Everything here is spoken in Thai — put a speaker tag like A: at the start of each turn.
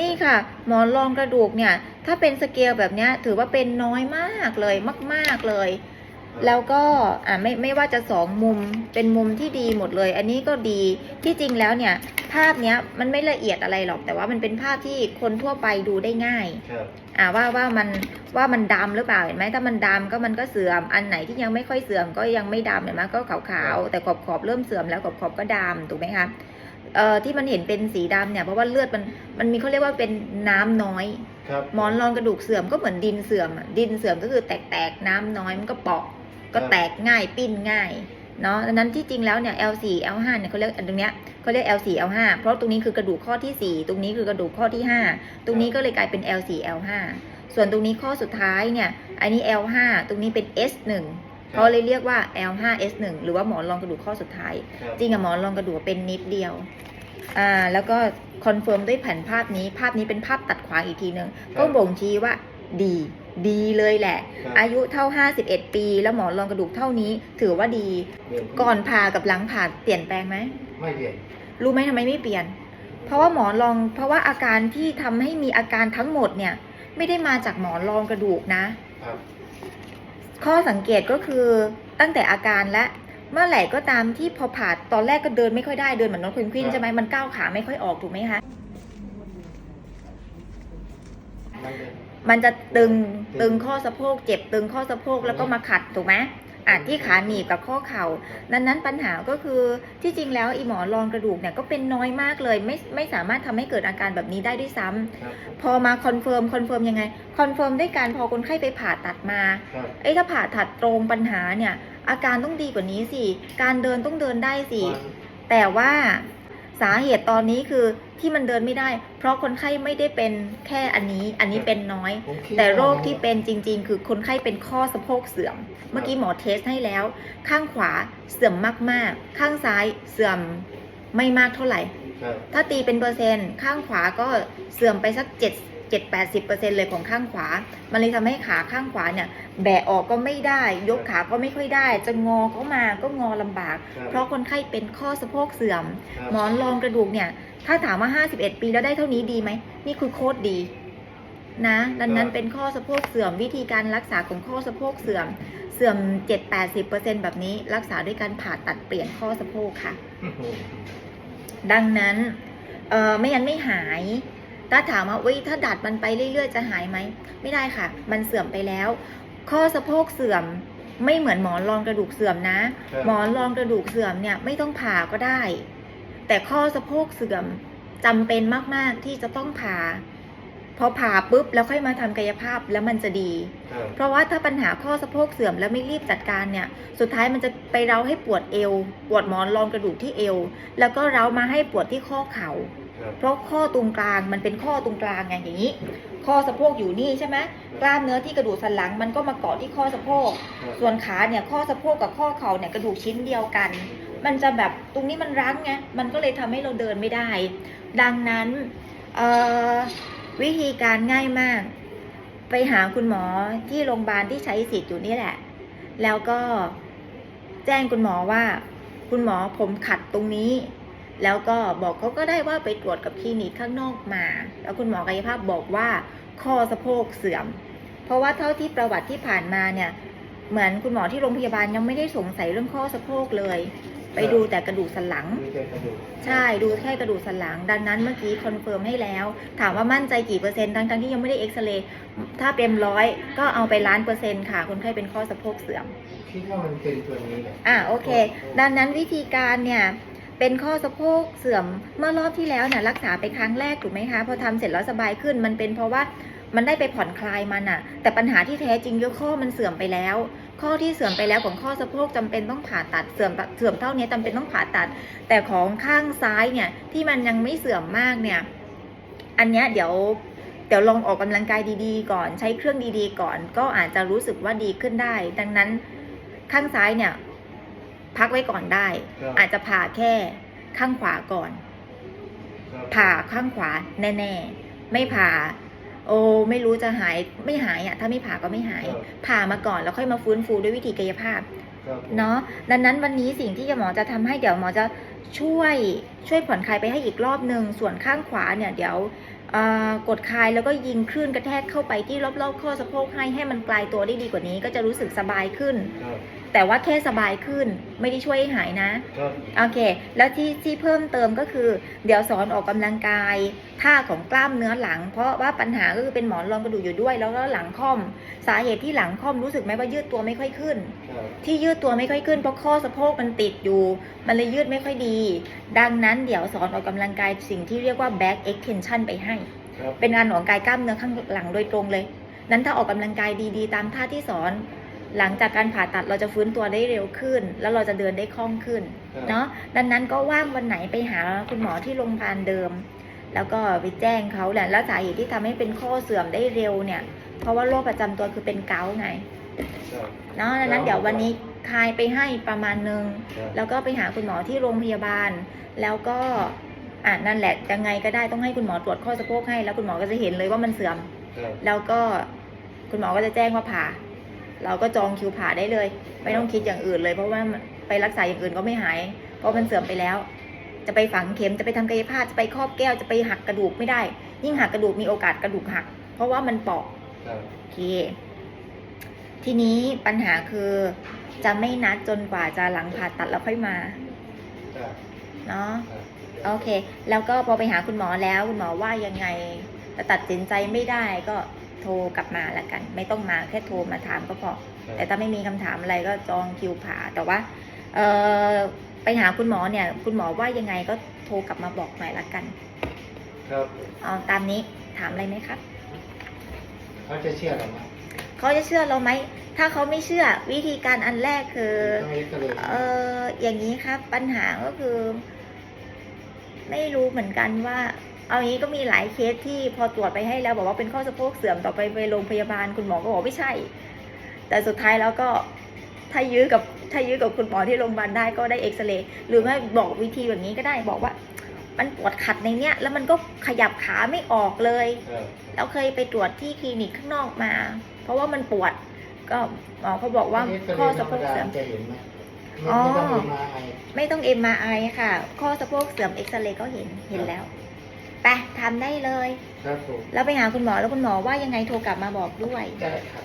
A: นี่ค่ะ หมอนรองกระดูกเนี่ย ถ้าเป็นสเกลแบบเนี้ยถือว่าเป็นน้อยมากเลยมาก ๆเลย แล้วก็อ่าไม่ไม่ว่าจะสองมุมเป็นมุมที่ดีหมดเลย อันนี้ก็ดีที่จริงแล้วเนี่ย ภาพเนี้ยมันไม่ละเอียดอะไรหรอกแต่ว่ามันเป็นภาพที่คนทั่วไปดูได้ง่าย
B: ครับ
A: อ่าว่าว่ามันว่ามันดำหรือเปล่าเห็นไหมถ้ามันดำก็มันก็เสื่อมอันไหนที่ยังไม่ค่อยเสื่อมก็ยังไม่ดำเห็นไหมก็ขาวๆแต่ขอบขอบๆเริ่มเสื่อมแล้วขอบขอบๆก็ดำถูกไหมคะ เอ่อที่มันเห็นเป็นสีดำเนี่ยเพราะว่าเลือดมันมันมีเขาเรียกว่าเป็นน้ำน้อย
B: ครับ
A: หมอนรองกระดูกเสื่อมก็เหมือนดินเสื่อมอะดินเสื่อมก็คือแตกแตกๆน้ำน้อยมันก็เปาะก็แตกง่ายปิ้นง่ายเนาะดังนั้นที่จริงแล้วเนี่ย L4 L5 เนี่ยเขาเรียกอันตรงเนี้ยเขาเรียก L4 L5 เพราะตรงนี้คือกระดูกข้อที่ 4 ตรงนี้คือกระดูกข้อที่ 5 ตรงนี้ก็เลยกลายเป็น L4 L5 ส่วนตรงนี้ข้อสุดท้ายเนี่ยอันนี้ L5 ตรงนี้เป็น S1 เขาเลยเรียกว่า L5 S1 หรือว่าหมอนรองกระดูกข้อสุดท้าย
B: ครับ
A: จริงอะหมอนรองกระดูกเป็นนิดเดียวอ่าแล้วก็คอนเฟิร์มด้วยแผ่นภาพนี้ ภาพนี้เป็นภาพตัดขวางอีกทีหนึ่งก็บ่งชี้ว่าดีดีเลยแหละ
B: ครับ
A: อายุเท่า 51 ปี แล้วหมอนรองกระดูกเท่านี้ ถือว่าดี
B: เรีย
A: ก่อนผ่ากับหลังผ่าเปลี่ยนแปลงไหม
B: ไม่เรียน
A: รู้ไหมทำไมไม่เปลี่ยน เพราะว่าหมอนรองเพราะว่าอาการที่ทำให้มีอาการทั้งหมดเนี่ย ไม่ได้มาจากหมอนรองกระดูกนะ
B: ครับ
A: ข้อสังเกตก็คือตั้งแต่อาการและเมื่อไหร่ก็ตามที่พอผ่าตอนแรกก็เดินไม่ค่อยได้เดินเหมือนน้องเพนกวิน
B: ครับ
A: ใช่ไหมมันก้าวขาไม่ค่อยออกถูกไหมคะ
B: ไม่เรียน
A: มันจะตึง
B: ตึ
A: ตึ
B: ง
A: งข้อสะโพกเจ็บตึงข้อสะโพกแล้วก็มาขัดถูกไหม อะที่ขาหนีบกับข้อเข่าดังนั้นปัญหาก็คือที่จริงแล้วอีหมอนรองกระดูกเนี่ยก็เป็นน้อยมากเลย ไม่ไม่สามารถทำให้เกิดอาการแบบนี้ได้ด้วยซ้ำ
B: ครับ
A: พอมาคอนเฟิร์มคอนเฟิร์มยังไงคอนเฟิร์มด้วยการพอคนไข้ไปผ่าตัดมา
B: ครับ
A: เอ้ยถ้าผ่าตัดตรงปัญหาเนี่ยอาการต้องดีกว่านี้สิ การเดินต้องเดินได้สิ
B: วัน
A: แต่ว่า สาเหตุตอนนี้คือที่มันเดินไม่ได้ เพราะคนไข้ไม่ได้เป็นแค่อันนี้ อันนี้เป็นน้อย
B: ผมคิด
A: แต่โรค
B: ว่า
A: ที่เป็นจริง ๆ คือคนไข้เป็นข้อสะโพกเสื่อม เมื่อกี้หมอเทสให้แล้ว ข้างขวาเสื่อมมากๆ ข้างซ้ายเสื่อมไม่มากเท่าไหร่
B: ครับ
A: ถ้าตีเป็นเปอร์เซ็นต์ข้างขวาก็เสื่อมไปสัก7 7 80เปอร์เซ็นต์เลยของข้างขวา มันเลยทำให้ขาข้างขวาเนี่ย แบะออกก็ไม่ได้ ยกขาก็ไม่ค่อยได้ จะงอก็มาก็งอลำบาก
B: ครับ
A: เพราะคนไข้เป็นข้อสะโพกเสื่อม
B: ครับ
A: หมอนรองกระดูกเนี่ย ถ้าถามว่า 51 ปีแล้วได้เท่านี้ดีไหม นี่คือโคตรดี นะดังนั้นเป็นข้อสะโพกเสื่อม วิธีการรักษาของข้อสะโพกเสื่อม เสื่อม 7-80%แบบนี้ รักษาด้วยการผ่าตัดเปลี่ยนข้อสะโพกค่ะดังนั้นเออไม่งั้นไม่หาย ถ้าถามว่าอุ้ยถ้าดัดมันไปเรื่อย ๆ จะหายไหม ไม่ได้ค่ะ มันเสื่อมไปแล้ว ข้อสะโพกเสื่อมไม่เหมือนหมอนรองกระดูกเสื่อมนะ
B: ครับ
A: หมอนรองกระดูกเสื่อมเนี่ยไม่ต้องผ่าก็ได้ แต่ข้อสะโพกเสื่อมจำเป็นมากๆที่จะต้องผ่าพอผ่าปุ๊บแล้วค่อยมาทำกายภาพแล้วมันจะดี
B: ครับ
A: เพราะว่าถ้าปัญหาข้อสะโพกเสื่อมแล้วไม่รีบจัดการเนี่ย สุดท้ายมันจะไปเร้าให้ปวดเอว ปวดหมอนรองกระดูกที่เอว แล้วก็เร้ามาให้ปวดที่ข้อเข่า
B: ครับ
A: เพราะข้อตรงกลางมันเป็นข้อตรงกลางไงอย่างนี้ ข้อสะโพกอยู่นี่ใช่ไหมกล้ามเนื้อที่กระดูกสันหลังมันก็มาเกาะที่ข้อสะโพก
B: ครับ
A: ส่วนขาเนี่ยข้อสะโพกกับข้อเข่าเนี่ยกระดูกชิ้นเดียวกัน มันจะแบบตรงนี้มันรั้งไงมันก็เลยทำให้เราเดินไม่ได้ ดังนั้นเอ่อวิธีการง่ายมาก ไปหาคุณหมอที่โรงพยาบาลที่ใช้สิทธิ์อยู่นี่แหละ แล้วก็แจ้งคุณหมอว่า คุณหมอผมขัดตรงนี้ แล้วก็บอกเขาก็ได้ว่าไปตรวจกับคลินิกข้างนอกมา แล้วคุณหมอกายภาพบอกว่าข้อสะโพกเสื่อม เพราะว่าเท่าที่ประวัติที่ผ่านมาเนี่ย เหมือนคุณหมอที่โรงพยาบาลยังไม่ได้สงสัยเรื่องข้อสะโพกเลย ไปดูแต่กระดูกสันหลัง
B: มีแต่กระดูก
A: ใช่ดูแค่กระดูกสันหลัง ดังนั้นเมื่อกี้คอนเฟิร์มให้แล้ว ถามว่ามั่นใจกี่เปอร์เซ็นต์ทั้งๆที่ยังไม่ได้เอ็กซเรย์ถ้าเต็มร้อยก็เอาไปล้านเปอร์เซ็นต์ค่ะคนไข้เป็นข้อสะโพกเสื่อม
B: คิดว่ามันเป็นตัวนี้แหละ
A: อะโอเค ดังนั้นวิธีการเนี่ย เป็นข้อสะโพกเสื่อมเมื่อรอบที่แล้วเนี่ยรักษาไปครั้งแรกถูกไหมคะพอทำเสร็จแล้วสบายขึ้น มันเป็นเพราะว่ามันได้ไปผ่อนคลายมันอะแต่ปัญหาที่แท้จริงคือข้อมันเสื่อมไปแล้ว ข้อที่เสื่อมไปแล้วของข้อสะโพกจำเป็นต้องผ่าตัดเสื่อมเสื่อมเท่านี้จำเป็นต้องผ่าตัด แต่ของข้างซ้ายเนี่ยที่มันยังไม่เสื่อมมากเนี่ย อันเนี้ยเดี๋ยวเดี๋ยวลองออกกำลังกายดีๆ ก่อนใช้เครื่องดีๆ ก่อน ก็อาจจะรู้สึกว่าดีขึ้นได้ ดังนั้นข้างซ้ายเนี่ย พักไว้ก่อนได้
B: ครับ
A: อาจจะผ่าแค่ข้างขวาก่อน
B: ครับ
A: ผ่าข้างขวาแน่ๆ ไม่ผ่า โอ้ไม่รู้จะหายไม่หายอะ่ะ ถ้าไม่ผ่าก็ไม่หาย
B: ครับ
A: ผ่ามาก่อนแล้วค่อยมาฟื้นฟูด้วยวิธีกายภาพ
B: ครับผม
A: เนาะดังนั้นวันนี้สิ่งที่หมอจะทำให้เดี๋ยวหมอจะช่วยช่วยผ่อนคลายไปให้อีกรอบหนึ่งส่วนข้างขวาเนี่ยเดี๋ยวเเอ่อกดคลายแล้วก็ยิงคลื่นกระแทกเข้าไปที่รอบๆข้อสะโพกให้ให้มันกลายตัวได้ดีกว่านี้ ก็จะรู้สึกสบายขึ้น
B: ครับ
A: แต่ว่าแค่สบายขึ้นไม่ได้ช่วยให้หายนะ
B: ครับ
A: โอเค แล้วที่ที่เพิ่มเติมก็คือ เดี๋ยวสอนออกกำลังกายท่าของกล้ามเนื้อหลัง เพราะว่าปัญหาก็คือเป็นหมอนรองกระดูกอยู่ด้วย แล้วก็หลังค่อม สาเหตุที่หลังค่อมรู้สึกไหมว่ายืดตัวไม่ค่อยขึ้น
B: ครับ
A: ที่ยืดตัวไม่ค่อยขึ้นเพราะข้อสะโพกมันติดอยู่ มันเลยยืดไม่ค่อยดี ดังนั้นเดี๋ยวสอนออกกำลังกายสิ่งที่เรียกว่า back extension ไปให้
B: ครับ
A: เป็นงานของกายกล้ามเนื้อข้างหลังโดยตรงเลย นั้นถ้าออกกำลังกายดีๆ ตามท่าที่สอน หลังจากการผ่าตัดเราจะฟื้นตัวได้เร็วขึ้น แล้วเราจะเดินได้คล่องขึ้นเนาะดังนั้นก็ว่างวันไหนไปหาคุณหมอที่โรงพยาบาลเดิม แล้วก็ไปแจ้งเขาแหละแล้วสาเหตุที่ทำให้เป็นข้อเสื่อมได้เร็วเนี่ย เพราะว่าโรคประจำตัวคือเป็นเกาต์ไง
B: ครับ
A: เนาะดังนั้นเดี๋ยววันนี้คลายไปให้ประมาณนึง
B: ครับ
A: แล้วก็ไปหาคุณหมอที่โรงพยาบาล แล้วก็อ่านั่นแหละยังไงก็ได้ต้องให้คุณหมอตรวจข้อสะโพกให้ แล้วคุณหมอก็จะเห็นเลยว่ามันเสื่อม
B: ครับ
A: แล้วก็คุณหมอก็จะแจ้งว่าผ่า เราก็จองคิวผ่าได้เลย ไม่ต้องคิดอย่างอื่นเลย เพราะว่าไปรักษาอย่างอื่นก็ไม่หาย เพราะมันเสื่อมไปแล้ว จะไปฝังเข็มจะไปทำกายภาพจะไปครอบแก้วจะไปหักกระดูกไม่ได้ ยิ่งหักกระดูกมีโอกาสกระดูกหัก เพราะว่ามันเปราะ
B: ครับ
A: โอเค ทีนี้ปัญหาคือจะไม่นัดจนกว่าจะหลังผ่าตัดแล้วค่อยมา
B: ครับ
A: เนาะ
B: ครับ
A: โอเค แล้วก็พอไปหาคุณหมอแล้วคุณหมอว่ายังไงแต่ตัดสินใจไม่ได้ก็ โทรกลับมาละกัน ไม่ต้องมาแค่โทรมาถามก็พอ แต่ถ้าไม่มีคำถามอะไรก็จองคิวผ่าแต่ว่าเออไปหาคุณหมอเนี่ย คุณหมอว่ายังไงก็โทรกลับมาบอกหน่อยละกัน
B: ครับ
A: เอาตามนี้ถามอะไรไหมครับ
B: เขาจะเชื่อเราไหม
A: เขาจะเชื่อเราไหมถ้าเขาไม่เชื่อวิธีการอันแรกคือ
B: ต้องเอ็กซเรย์
A: เอออย่างนี้ครับปัญหาก็คือ ไม่รู้เหมือนกันว่า เอางี้ก็มีหลายเคสที่พอตรวจไปให้แล้วบอกว่าเป็นข้อสะโพกเสื่อมต่อไปไปโรงพยาบาลคุณหมอก็บอกไม่ใช่ แต่สุดท้ายแล้วก็ถ้ายื้อกับถ้ายื้อกับคุณหมอที่โรงพยาบาลได้ก็ได้เอ็กซเรย์หรือไม่บอกวิธีแบบนี้ก็ได้บอกว่า มันปวดขัดในเนี้ย แล้วมันก็ขยับขาไม่ออกเลย
B: ครับ
A: เราเคยไปตรวจที่คลินิกข้างนอกมา เพราะว่ามันปวด ก็หมอเขาบอกว่า
B: เอ็กซเรย์
A: ข้อสะโพกเสื่อม
B: ธรรดาจะเห็นไหม
A: อ๋อ
B: ไม่ต้องเป็นมาไอ
A: ไม่ต้อง MRI ค่ะ ข้อสะโพกเสื่อมเอ็กซเรย์ก็เห็นเห็นแล้ว ไปทำได้เลย
B: ครับผม
A: แล้วไปหาคุณหมอแล้วคุณหมอว่ายังไงโทรกลับมาบอกด้วย
B: ได้ครับ